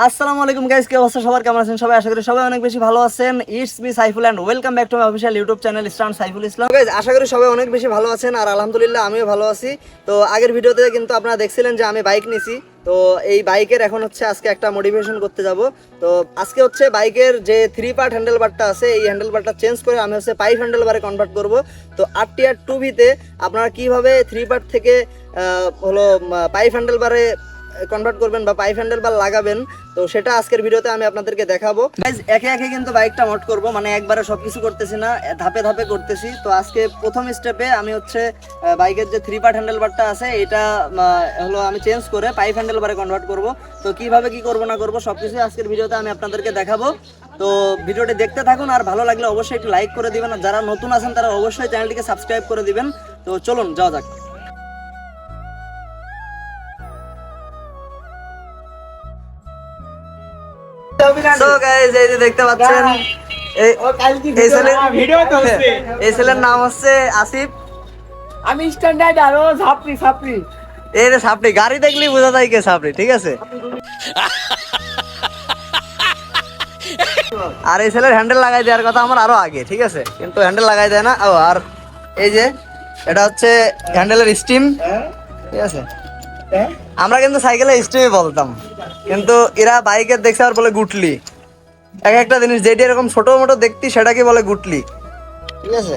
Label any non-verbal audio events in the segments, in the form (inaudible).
আসসালামু আলাইকুম গাইস কি অবস্থা সবার? কেমন আছেন সবাই? আশা করি সবাই অনেক বেশি ভালো আছেন। It's me Saiful and welcome back to my official YouTube channel stun Saiful Islam. Guys আশা করি সবাই অনেক বেশি ভালো আছেন আর আলহামদুলিল্লাহ আমিও ভালো আছি। তো আগের ভিডিওতে কিন্তু আপনারা দেখছিলেন যে আমি বাইক নিছি। তো এই বাইকের এখন হচ্ছে আজকে একটা মোটিভেশন করতে যাব। তো আজকে হচ্ছে বাইকের যে থ্রি পার্ট হ্যান্ডেল বারটা আছে, এই হ্যান্ডেল বারটা চেঞ্জ করে আমি হচ্ছে পাইপ হ্যান্ডেল বারে কনভার্ট করব। তো আর টি আর টু ভিতে আপনারা কীভাবে থ্রি পার্ট থেকে হলো পাইপ হ্যান্ডেল বারে কনভার্ট করবেন বা পাইপ হ্যান্ডেল বার লাগাবেন, তো সেটা আজকের ভিডিওতে আমি আপনাদেরকে দেখাবো। একে একে কিন্তু বাইকটা মোট করব মানে একবারে সবকিছু করতেছি না ধাপে ধাপে করতেছি। তো আজকে প্রথম স্টেপে আমি হচ্ছে বাইকের যে থ্রি পার্ট হ্যান্ডেল বারটা আছে, এটা হলো আমি চেঞ্জ করে পাইপ হ্যান্ডেল বারে কনভার্ট করব। তো কীভাবে কি করব না করব সবকিছু আজকের ভিডিওতে আমি আপনাদেরকে দেখাবো। তো ভিডিওটি দেখতে থাকুন, আর ভালো লাগলে অবশ্যই একটু লাইক করে দিবেন, আর যারা নতুন আছেন তারা অবশ্যই চ্যানেলটিকে সাবস্ক্রাইব করে দিবেন। তো চলুন, যাওয়া যাক। এই যে দেখতে পাচ্ছেন এই এই ছেলে ভিডিও তো হচ্ছে। এই ছেলের নাম হচ্ছে আসিফ। আমি স্ট্যান্ডার্ড আরও এই যে সাপড়ি গাড়ি দেখলেই বোঝা যায় কে সাপড়ি ঠিক আছে? আর এই ছেলের হ্যান্ডেল লাগাই দেওয়ার কথা আমার আরও আগে ঠিক আছে? কিন্তু হ্যান্ডেল লাগাই দেয় না। ও আর এই যে এটা হচ্ছে হ্যান্ডেলের স্টিম ঠিক আছে? আমরা কিন্তু সাইকেলে স্টিমই বলতাম। কিন্তু এরা বাইকের দেখছে আর বলে গুটলি। এক একটা জিনিস যেটি এরকম ছোট মোটো দেখতি সেটাকে বলে গুটলি। ঠিক আছে।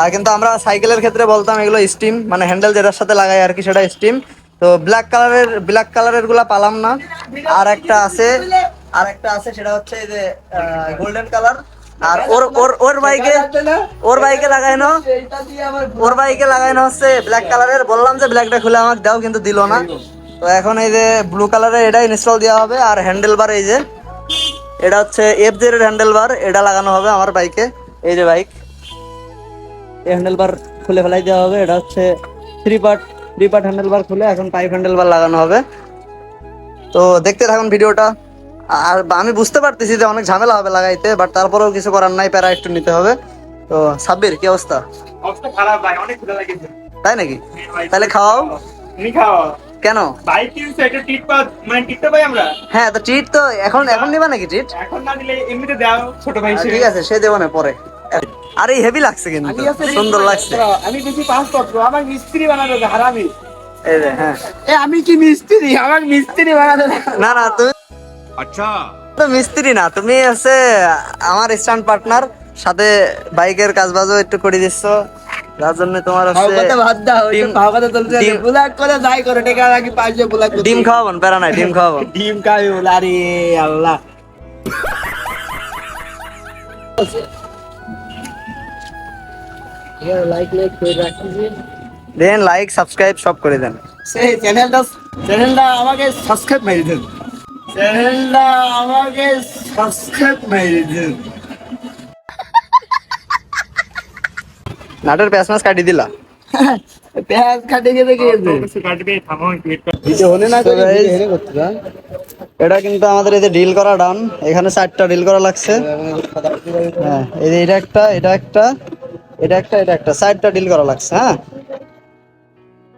আর কিন্তু আমরা সাইকেলের ক্ষেত্রে বলতাম এগুলো স্টিম মানে হ্যান্ডেল যেটার সাথে লাগাই আর কি সেটা স্টিম তো ব্ল্যাক কালারের ব্ল্যাক কালারেরগুলা পালাম না। আর একটা আছে আর একটা আছে সেটা হচ্ছে এই যে গোল্ডেন কালার আর ওর ওর ওর বাইকে ওর বাইকে লাগাইনো ওর বাইকে লাগাইনো হচ্ছে ব্ল্যাক কালারের বললাম যে ব্ল্যাকটা খুলে আমাকে দাও কিন্তু দিল না। তো এখন এই যে ব্লু কালারের এটা ইনস্টল দেওয়া হবে আর হ্যান্ডেল বার এই যে। এটা হচ্ছে এফ জেড হ্যান্ডেল বার এটা লাগানো হবে আমার বাইকে এই যে বাইক এই হ্যান্ডেল বার খুলে ফেলাই দেওয়া হবে। এটা হচ্ছে three part three part handle bar খুলে এখন পাইপ হ্যান্ডেল বার লাগানো হবে। তো দেখতে থাকুন ভিডিওটা। আর আমি বুঝতে পারতেছি যে অনেক ঝামেলা হবে লাগাইতে বাট তারপরেও কিছু করার নাই প্যারা একটু নিতে হবে। তো সাব্বির কি অবস্থা? অবস্থা খারাপ ভাই অনেক তাই নাকি? তাহলে খাওয়াও। তুমি খাও কেন? বাইক কিনছে পা মানে টিটটা পাই আমরা। হ্যাঁ তো ট্রিট তো এখন এখন নিবা নাকি ট্রিট এখন না দিলে এমনিতে দাও ছোট ভাই ঠিক আছে সে দেবো না পরে। আর এই হেভি লাগছে কিন্তু। সুন্দর লাগছে। আমি বেশি পাস করব আমার মিস্ত্রি বানাতে হবে হারামি। হ্যাঁ। এ আমি কি মিস্ত্রি? আমার মিস্ত্রি বানাতে না না তুমি তো মিস্ত্রি না তুমি হচ্ছে আমার স্ট্যান্ড পার্টনার সাথে বাইকের কাজ বাজও একটু করে দিচ্ছ। যার জন্য তোমার হচ্ছে ডিম- খাওয়াবন প্যারা নাই ডিম খাওয়াবন (laughs) ডিম খাই আরে আল্লাহ। লাইক লাইক করে রাখছি দেন লাইক সাবস্ক্রাইব সব করে দেন। সেই চ্যানেলটা চ্যানেলটা আমাকে সাবস্ক্রাইব মেরে দেন। চ্যানেলটা আমাকে সাবস্ক্রাইব মেরে দেন। নাটের প্যাঁচ মাছ কাটি দিলা? পেঁয়াজ কাটে গেছে গেছে? এটা কিন্তু আমাদের এই যে ডিল করা ডান এখানে চারটা ডিল করা লাগছে। হ্যাঁ এই যে এটা একটা এটা একটা এটা একটা এটা একটা চারটা ডিল করা লাগছে হ্যাঁ?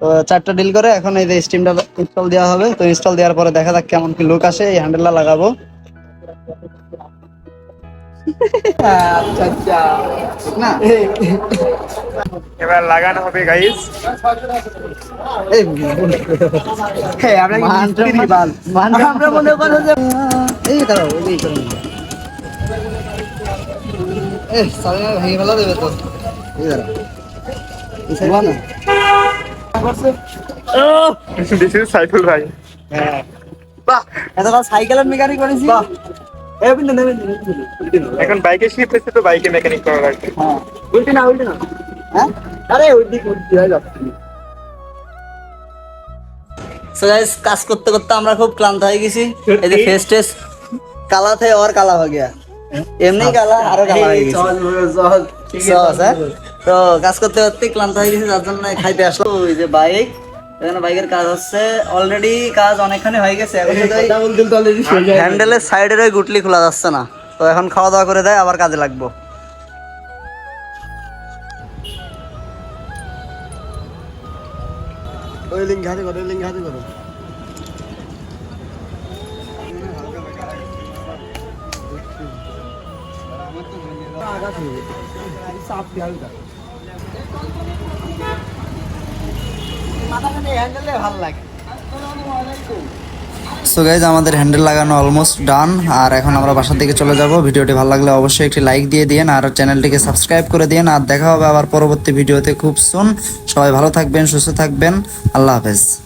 তো চারটা ডিল করে এখন এই যে স্টিমটা ইনস্টল দেওয়া হবে। তো ইনস্টল দেওয়ার পরে দেখা যাক কেমন কি লুক আসে এই হ্যান্ডেলটা লাগাবো। এবার লাগানো হবে গাইস এই হ্যাঁ আমরা কি মানটা মিস্ত্রি বাল। মানটা- আমরা মনে করো যে এই দাঁড়াও এই করো এ সাড়ে ভেঙে ফেলা দেবে তো। এই দাঁড়াও। এই side না দিস ইজ সাইফুল ভাই। হ্যাঁ। বাহ এত কাল সাইকেলের মেকানিক করেছি। বাহ। এই এখন বাইকে শিফট হচ্ছে তো বাইকে মেকানিক করা লাগবে উল্টে না উল্টে না। হ্যাঁ? আরে ওই দিক উল্টে হয় কাজ করতে করতে আমরা খুব ক্লান্ত হয়ে গেছি। এই যে ফেস টেস কালা থেকে আর কালা হয়ে গিয়া। এমনি কালা আরও কালা হয়ে গেছে। হ্যাঁ? তো কাজ করতে করতে ক্লান্ত হয়ে গেছি যার জন্য খাইতে আসলো ওই যে বাইক। এখানে বাইকের কাজ হচ্ছে। অলরেডি কাজ অনেকখানি হয়ে গেছে। হ্যান্ডেলের সাইডের ওই গুটলি খোলা যাচ্ছে না। তো এখন খাওয়া দাওয়া করে দেয় আবার কাজে লাগবো। ওই লিঙ্ক লিঙ্ক সো গাইজ আমাদের হ্যান্ডেল লাগানো অলমোস্ট ডান আর এখন আমরা বাসার দিকে চলে যাব। ভিডিওটি ভালো লাগলে অবশ্যই একটি লাইক দিয়ে দিন আর চ্যানেলটিকে সাবস্ক্রাইব করে দিন আর দেখা হবে আবার পরবর্তী ভিডিওতে খুব সুন সবাই ভালো থাকবেন সুস্থ থাকবেন। আল্লাহ হাফেজ।